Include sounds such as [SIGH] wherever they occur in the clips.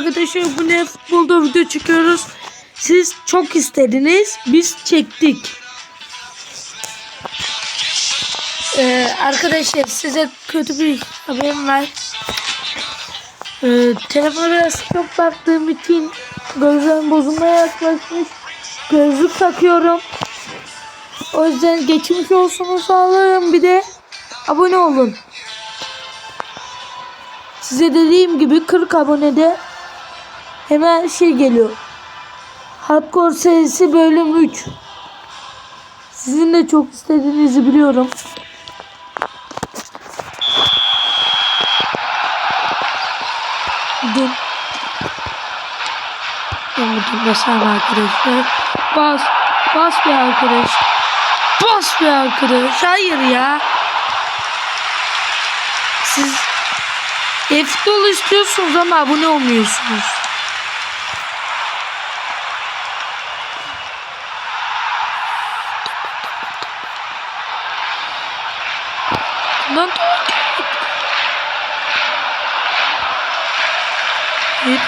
Arkadaşlar bu ne futbolda video çekiyoruz. Siz çok istediniz. Biz çektik. Ee, arkadaşlar size kötü bir haberim var. Ee, telefona biraz çok baktığım için gözlerim bozulmaya yaklaşmış. Gözlük takıyorum. O yüzden geçmiş olsunu sağlarım. Bir de abone olun. Size dediğim gibi 40 abonede hemen şey geliyor. Hardcore serisi bölüm 3. Sizin de çok istediğinizi biliyorum. Dur. Umut'un basar arkadaşlar. Bas. Bas bir arkadaş. Bas bir arkadaş. Hayır ya. Siz e-futbol istiyorsunuz ama abone olmuyorsunuz. Lan Hep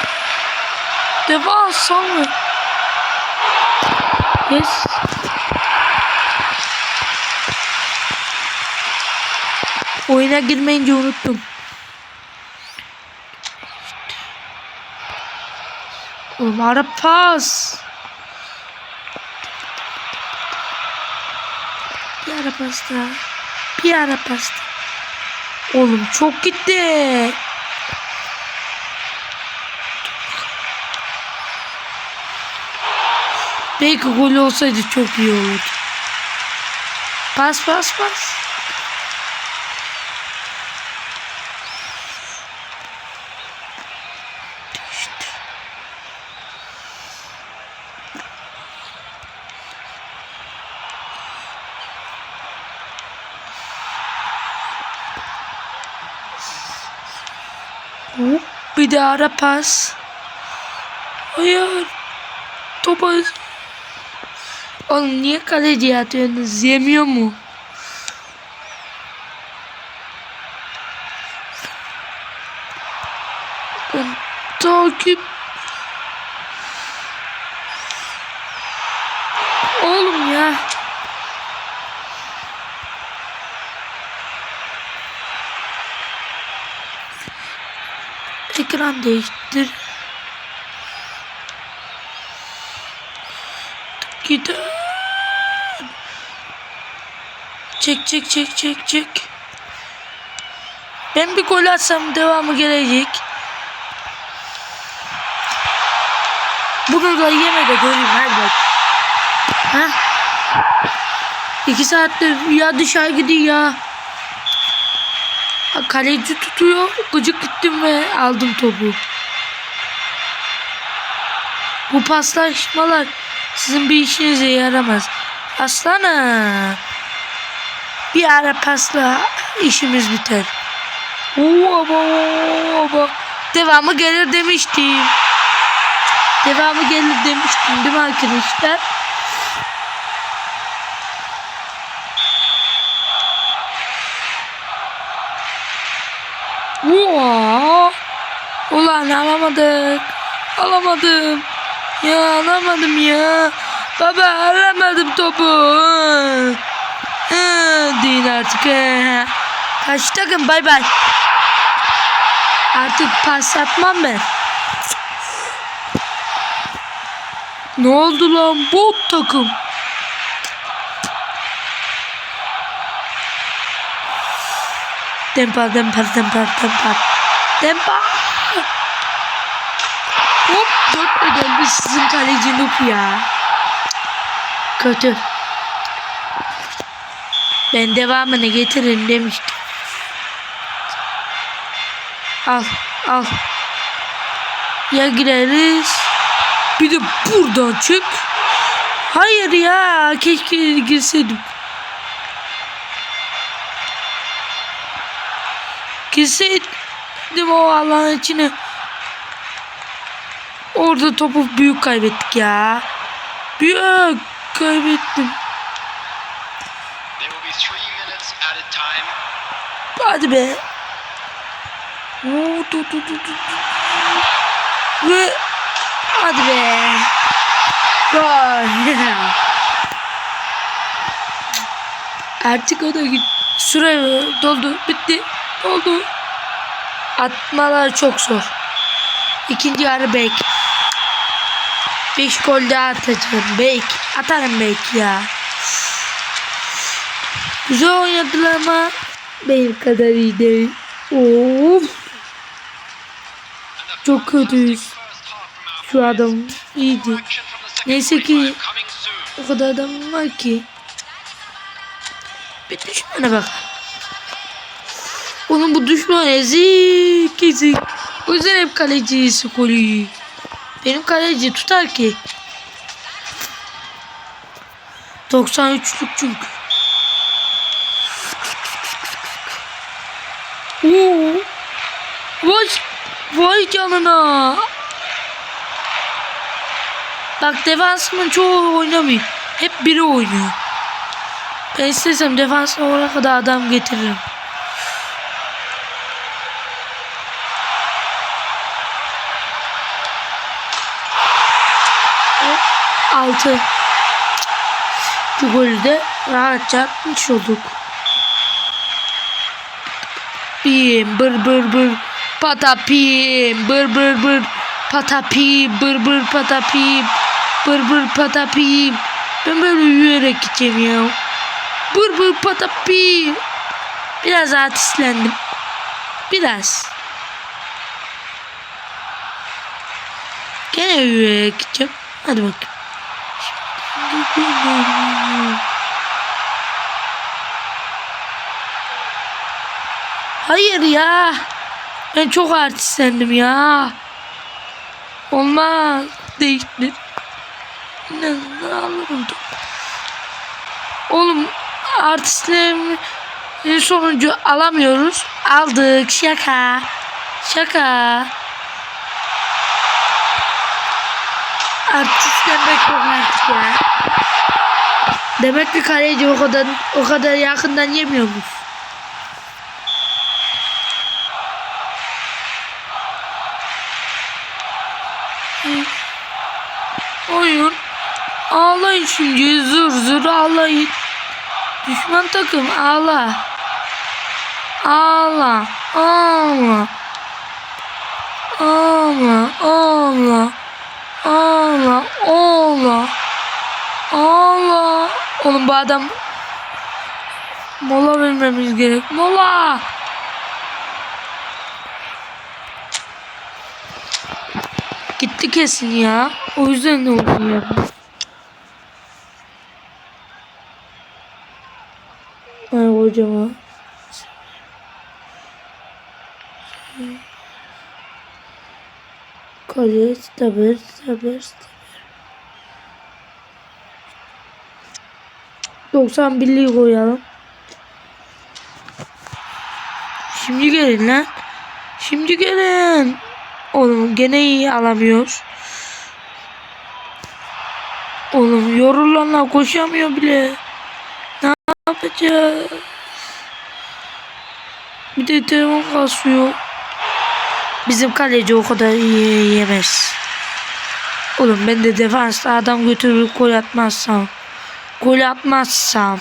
devasa mı? Yes. Oyuna girmeyince unuttum. Ara pas. Bir ara pasta. Bir ara pasta. Oğlum çok gitti. Belki gol olsaydı çok iyi olurdu. Pas pas pas. Bir de ara pas. Hayır. Topa... Oğlum niye kaleciye atıyorsunuz? Yemiyor mu? Takip... Oğlum ya. Ekran değiştir. Çek çek çek çek çek. Ben bir gol atsam devamı gelecek. Bunu da yeme de göreyim hadi bak. İki saattir ya dışarı gidiyor ya. Kaleci tutuyor. Gıcık gittim ve aldım topu. Bu paslaşmalar sizin bir işinize yaramaz. Aslana. Bir ara pasla işimiz biter. Oba oba. Devamı gelir demiştim. Devamı gelir demiştim değil mi arkadaşlar? Oha. Ulan alamadık. Alamadım. Ya alamadım ya. Baba alamadım topu. Değil artık. Hı. Kaç takım bay bay. Artık pas atmam ben. Ne oldu lan bot takım? Dempa dempa dempa dempa. Dempa. Hop dört geldi sizin kaleci Nup ya. Kötü. Ben devamını getirin demiştim. Al al. Ya gireriz. Bir de buradan çık. Hayır ya keşke girseydim. Girseydim o alanın içine. Orada topu büyük kaybettik ya. Büyük kaybettim. Hadi be. Oo, dur, dur, dur, dur. Ve hadi be. Gol. Artık o da. Süre doldu. Bitti. Doldu. Atmalar çok zor. İkinci yarı bek. 5 gol daha atacağım. Bek. Atarım belki ya. Güzel oynadılar ama benim kadar iyi değil. Of. Çok kötüyüz. Şu adam iyiydi. Neyse ki o kadar adam var ki. Bir düşmana bak. Onun bu düşman ezik ezik. O yüzden hep kaleci golü. Benim kaleci tutar ki. 93'lük çünkü. Oo. Vay, vay canına. Bak defansımın çoğu oynamıyor. Hep biri oynuyor. Ben istesem defans olarak kadar adam getiririm. Altı. Bu golü de rahatça atmış olduk. Pim bır bır bır patapim bır bır bır patapim bır bır patapim bır bır patapim. Ben böyle yürüyerek gideceğim ya. Bır bır patapim. Biraz artistlendim. Biraz. Gene yürüyerek gideceğim. Hadi bakayım Hayır ya. Ben çok artistlendim ya. Olmaz. Değiştir. Ne, ne alırım. Oğlum artistlerin sonucu alamıyoruz. Aldık. Şaka. Şaka. Artistlenmek çok artık ya. Demek ki kaleci o kadar o kadar yakından yemiyormuş. Oyun. Ağlayın şimdi zır zır ağlayın. Düşman takım ağla. Ağla. Ağla. Ağla. Ağla. Ağla. Ağla. Ağla. Oğlum bu adam mola vermemiz gerek. Mola. Gitti kesin ya. O yüzden de oluyor. Ay hocama. Kale stabil stabil stabil. 91'liği koyalım. Şimdi gelin lan. Şimdi gelin. Oğlum gene iyi alamıyor. Oğlum yorulanlar koşamıyor bile. Yapacağız? Bir de telefon kasıyor. Bizim kaleci o kadar iyi yemez. Oğlum ben de defansta adam götürüp gol atmazsam. Gol atmazsam.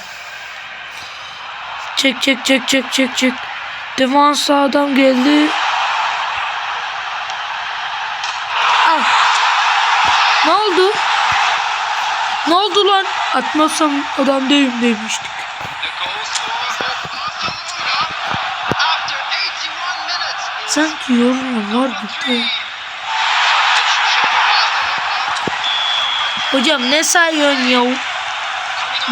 Çek çek çek çek çek çek. Defansta adam geldi. Al. Ne oldu? Ne oldu lan? Atmazsam adam değilim demiştik. Sanki yorum var bir de. Hocam ne sayıyorsun ya?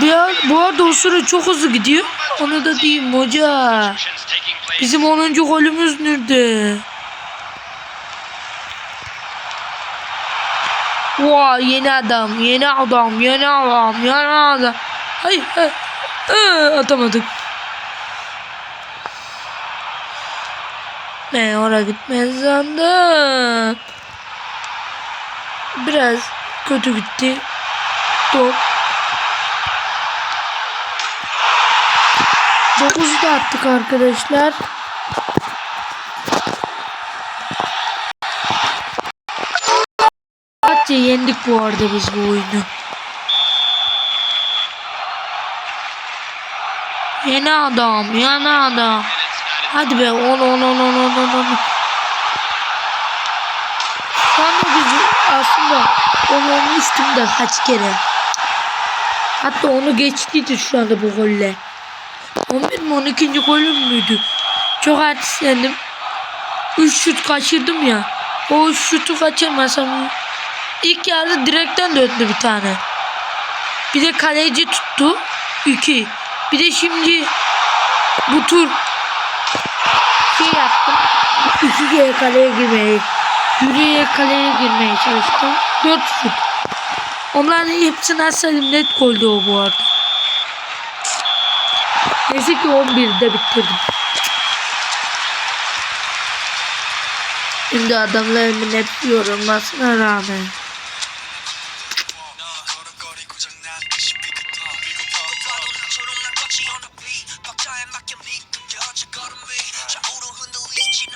Bir, bu arada o süre çok hızlı gidiyor. Onu da diyeyim hoca. Bizim 10. golümüz nerede? Vay yeni adam, yeni adam, yeni adam, yeni adam. Hayır, hayır. Aa, atamadık. Ben oraya gitmez sandım. Biraz kötü gitti. Top. 9'u da attık arkadaşlar. Rahatça yendik bu arada biz bu oyunu. Yeni adam, yeni adam. Hadi be 10 10 10 10 10 10 10. Şu anda gücü aslında 10 olmuştum da kaç kere. Hatta onu geçtiydi şu anda bu golle. 11 mi 12. golüm müydü? Çok artistlendim. 3 şut kaçırdım ya. O şutu kaçırmasam ilk yarıda direkten döndü bir tane. Bir de kaleci tuttu. 2. Bir de şimdi bu tur şey yaptım. İki kere kaleye girmeye, yürüyerek kaleye girmeye çalıştım. Dört şut. Onların hepsini atsaydım net goldü o bu arada. Neyse ki 11'de bitirdim. Şimdi adamlarımın hep yorulmasına rağmen.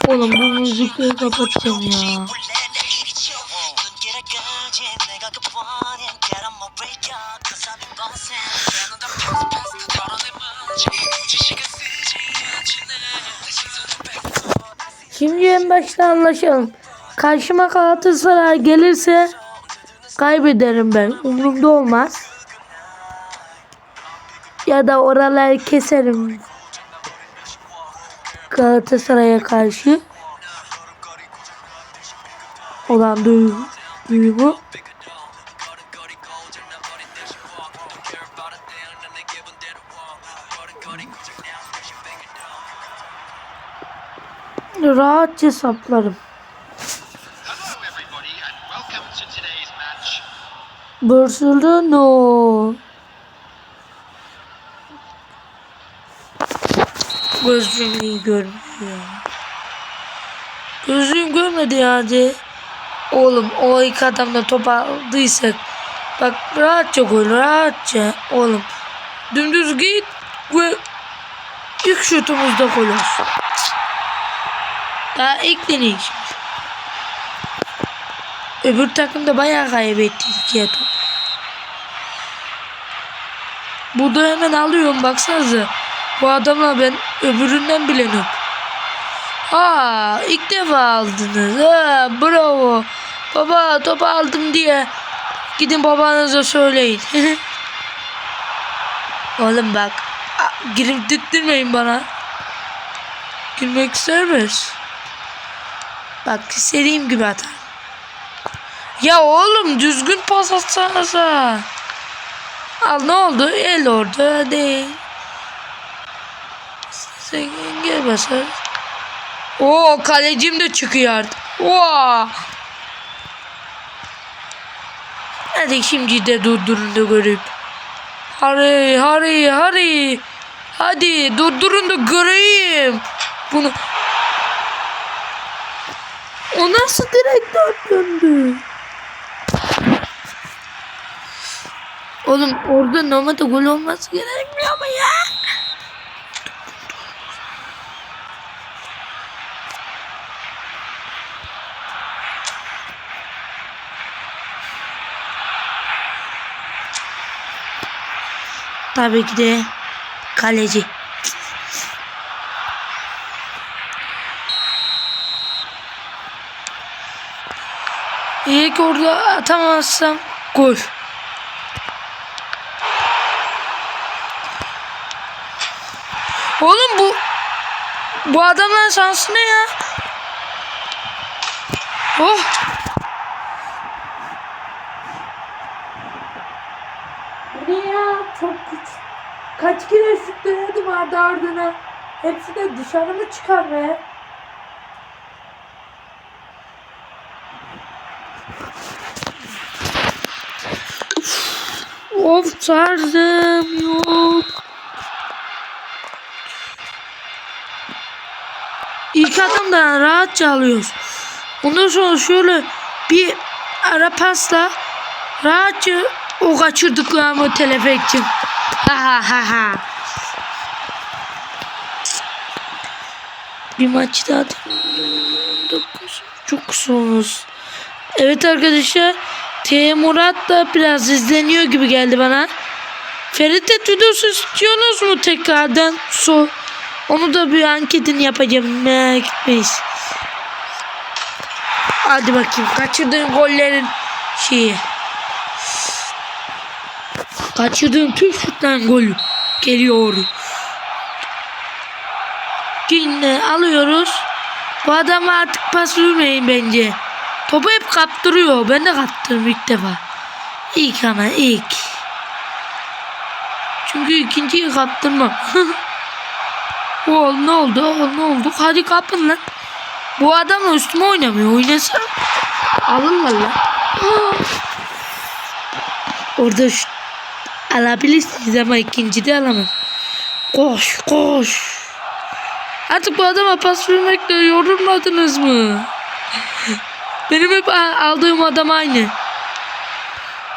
Oğlum bu müzikleri kapatacağım ya. Şimdi en başta anlaşalım. Karşıma Galatasaray gelirse kaybederim ben. Umurumda olmaz ya da oraları keserim. Galatasaray'a karşı olan duygu, duygu. rahatça saplarım. Bursulu no. Gözüm iyi görmüyor. Gözüm görmedi yani. Oğlum o iki adamla top aldıysak. Bak rahatça gol rahatça. Oğlum dümdüz git ve ilk şutumuzda gol olsun. Daha ilk deneyiş. Öbür takım da bayağı kaybetti ikiye top. Burada hemen alıyorum baksanıza. Bu adamla ben öbüründen bile noob. Aa ilk defa aldınız. Ha, bravo. Baba topu aldım diye. Gidin babanıza söyleyin. [LAUGHS] Oğlum bak. Girip diktirmeyin bana. Girmek serbest. Bak istediğim gibi atar. Ya oğlum düzgün pas atsanıza. Al ne oldu? El orada değil. Sen gel basar. Oo kalecim de çıkıyor artık. Oo. Hadi şimdi de durdurun da görüp. Hadi hadi hadi. Hadi durdurun da göreyim. Bunu. O nasıl direktör döndü? Oğlum orada normalde gol olması gerekmiyor mu ya? Tabii ki de kaleci. İyi ki orada atamazsam gol. Oğlum bu bu adamların şansı ne ya? Oh. Bu ne ya? Çok güç. Kaç kere şut denedim ardı ardına. Hepsi de dışarı mı çıkar be? Of tarzım yok. İlk adamdan rahatça alıyoruz. Ondan sonra şöyle bir ara pasla rahatça o kaçırdıklarımı telef ettim. Ha. Bir maç daha Dokuz. çok kısa olmuş. Evet arkadaşlar Şey Murat da biraz izleniyor gibi geldi bana. Ferit videosu istiyorsunuz mu tekrardan? So onu da bir anketini yapacağım. Merak etmeyiz. Hadi bakayım. Kaçırdığın gollerin şeyi. Kaçırdığın tüm şutların golü geliyor. Yine alıyoruz. Bu adam artık pas vermeyin bence. Topu hep kaptırıyor. Ben de kaptırdım ilk defa. İlk ama ilk. Çünkü ikinciyi kaptırmam. [LAUGHS] Oğlum ne oldu? Oğlum ne oldu? Hadi kapın lan. Bu adam üstüme oynamıyor. Oynasa alırlar lan. Aa. [GASPS] Orada şu alabilirsiniz ama ikincide alamaz. Koş koş. Artık bu adama pas vermekle yorulmadınız mı? Benim hep aldığım adam aynı.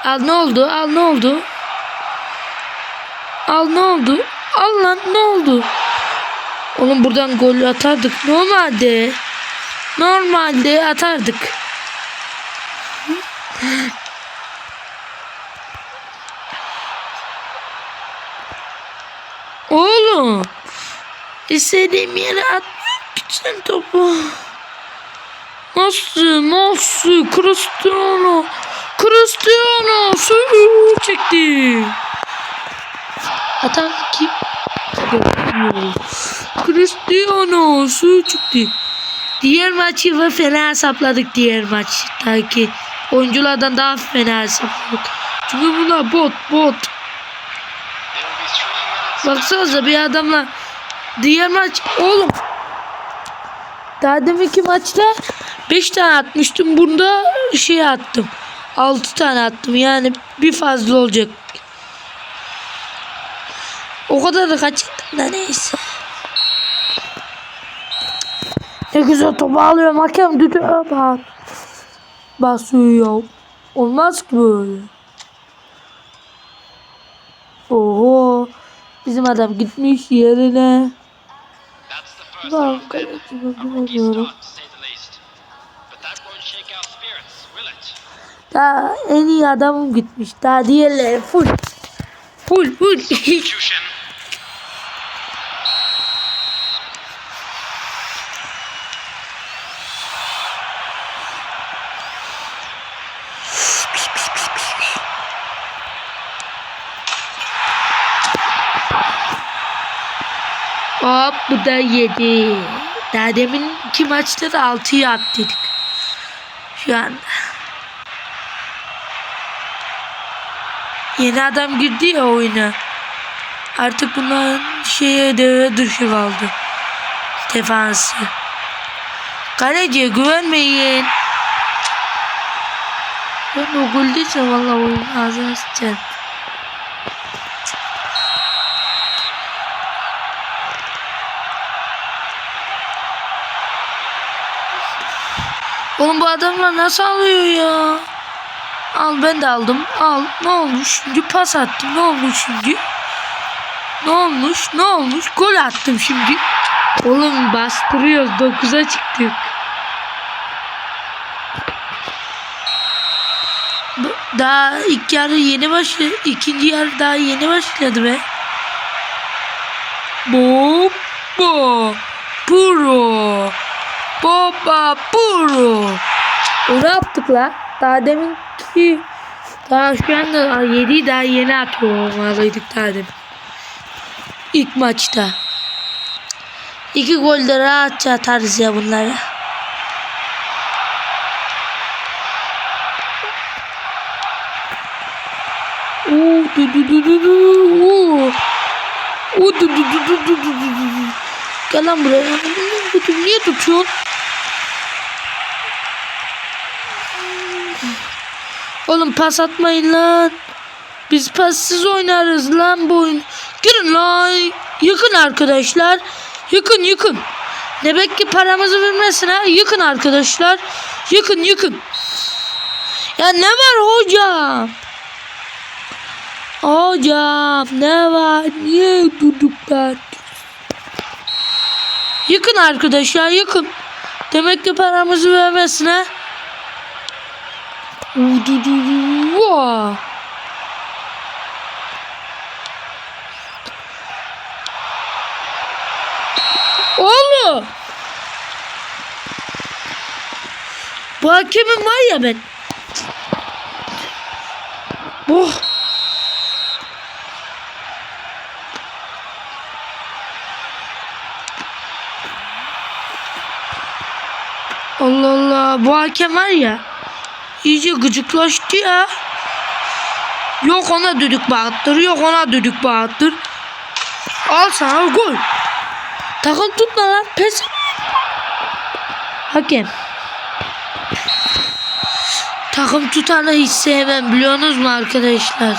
Al ne oldu? Al ne oldu? Al ne oldu? Al lan ne oldu? Oğlum buradan gol atardık. Normalde. Normalde atardık. Oğlum. İstediğim yere atmak için topu. Nasıl? Nasıl? Cristiano. Cristiano. Suyu çekti. Atan kim? Cristiano. Suyu çıktı. Diğer maçı ve fena hesapladık diğer maçtaki oyunculardan daha fena hesapladık. Çünkü bunlar bot bot. Baksanıza bir adamla diğer maç oğlum. Daha deminki maçta 5 tane atmıştım. Bunda şey attım. 6 tane attım. Yani bir fazla olacak. O kadar da kaçırdım da neyse. Ne güzel topu alıyorum. Hakem düdüğe bak. Basıyor olmaz ki böyle. Oho. Bizim adam gitmiş yerine. Ben kaleci bakıyorum. Daha en iyi adamım gitmiş. Daha diğerleri full. Full full. Hop bu da yedi. Daha demin iki maçta da altıyı attık. Şu anda. Yeni adam girdi ya oyuna. Artık bunlar şeye devre dışı kaldı. Defansı. Kaleciye güvenmeyin. Ben o gol değilse valla oyun ağzına sıçarım. Oğlum bu adamlar nasıl alıyor ya? Al ben de aldım. Al. Ne olmuş? Şimdi pas attım. Ne olmuş şimdi? Ne olmuş? Ne olmuş? Gol attım şimdi. Oğlum bastırıyoruz. 9'a çıktık. Daha ilk yarı yeni başladı. İkinci yarı daha yeni başladı be. Baba. Puro. Baba Buru. Ne yaptık? Daha demin ki daha şu anda daha yedi daha yeni atıyor olmalıydık daha demin. İlk maçta. İki gol de rahatça atarız ya bunlara. Oo, du du du du du. Oo. Oo, du du du du du du du. Gel lan buraya. Niye tutuyorsun? Oğlum pas atmayın lan. Biz passiz oynarız lan bu oyun. Girin lan. Yıkın arkadaşlar. Yıkın yıkın. Demek ki paramızı vermesin ha. Yıkın arkadaşlar. Yıkın yıkın. Ya ne var hocam? Hocam ne var? Niye durduklar? Yıkın arkadaşlar yıkın. Demek ki paramızı vermesin ha. Udududu. Oğlum. Bu hakemin var ya ben. Oh. Allah Allah. Bu hakem var ya. İyice gıcıklaştı ya. Yok ona düdük bağıttır. Yok ona düdük bağıttır. Al sana gol. Takım tutma lan. Pes. Hakem. Takım tutanı hiç sevmem biliyorsunuz mu arkadaşlar?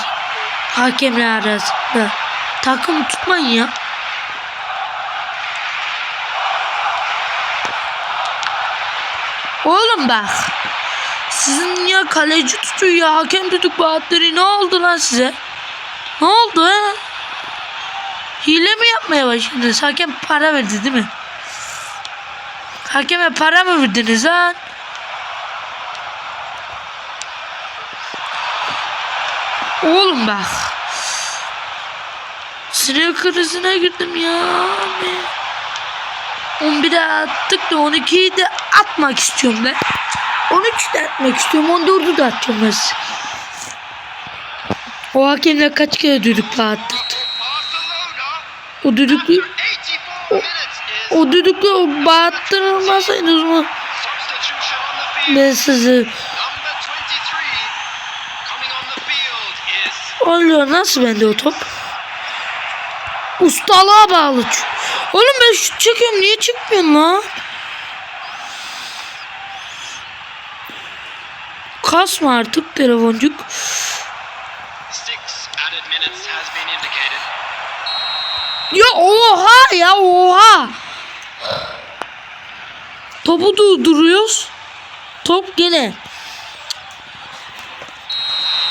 Hakemler arasında. Takım tutmayın ya. Oğlum bak. Sizin ya kaleci tutuyor ya hakem tutuk Bahattin'i ne oldu lan size? Ne oldu ha? Hile mi yapmaya başladınız? Hakem para verdi değil mi? Hakeme para mı verdiniz lan? Oğlum bak. Sinir krizine girdim ya. 11'e attık da 12'yi de atmak istiyorum ben. 13 de istiyorum. 14'ü de atacağım ben. O hakemle kaç kere düdük. Barcelona, O düdüklü 84 minutes is o düdüklü o the field. Ben sizi Number 23 coming on the field is oluyor nasıl bende o top? Ustalığa bağlı. Oğlum ben şut çekiyorum niye çıkmıyorum lan? Kasma artık telefoncuk. Ya oha ya oha. Topu durduruyoruz. Top gene.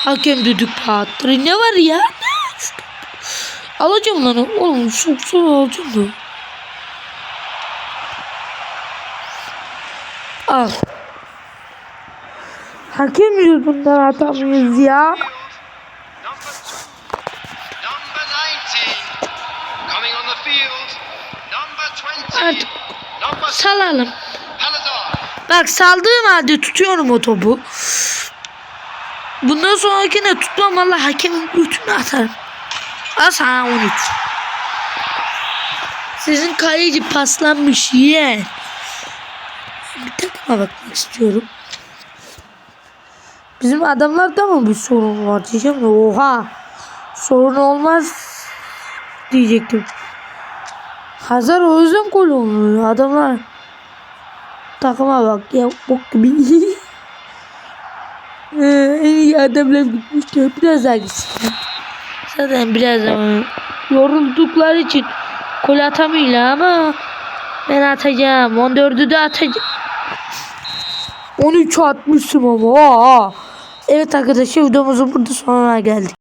Hakem düdük attırı. Ne var ya? Alacağım lan. Oğlum çok zor alacağım da. Al. Hakem yüzünden atamıyoruz ya. Field, number two, number 19 coming on the field. Number 20, Artık salalım. Bak saldığım halde tutuyorum o topu. Bundan sonrakine tutmam valla hakemin götünü atarım. Al sana 13. Sizin kaleci paslanmış yeğen. Bir takıma bakmak istiyorum. Bizim adamlarda mı bir sorun var diyeceğim de oha. Sorun olmaz diyecektim. Hazar o yüzden gol olmuyor. Adamlar takıma bak ya bok gibi. [LAUGHS] Ee, en iyi adamlar gitmişler. Biraz daha gitsin. Zaten biraz yoruldukları için gol atamıyorlar ama ben atacağım. 14'ü de atacağım. 13 atmışım ama. Aa. Evet arkadaşlar videomuzun burada sonuna geldik.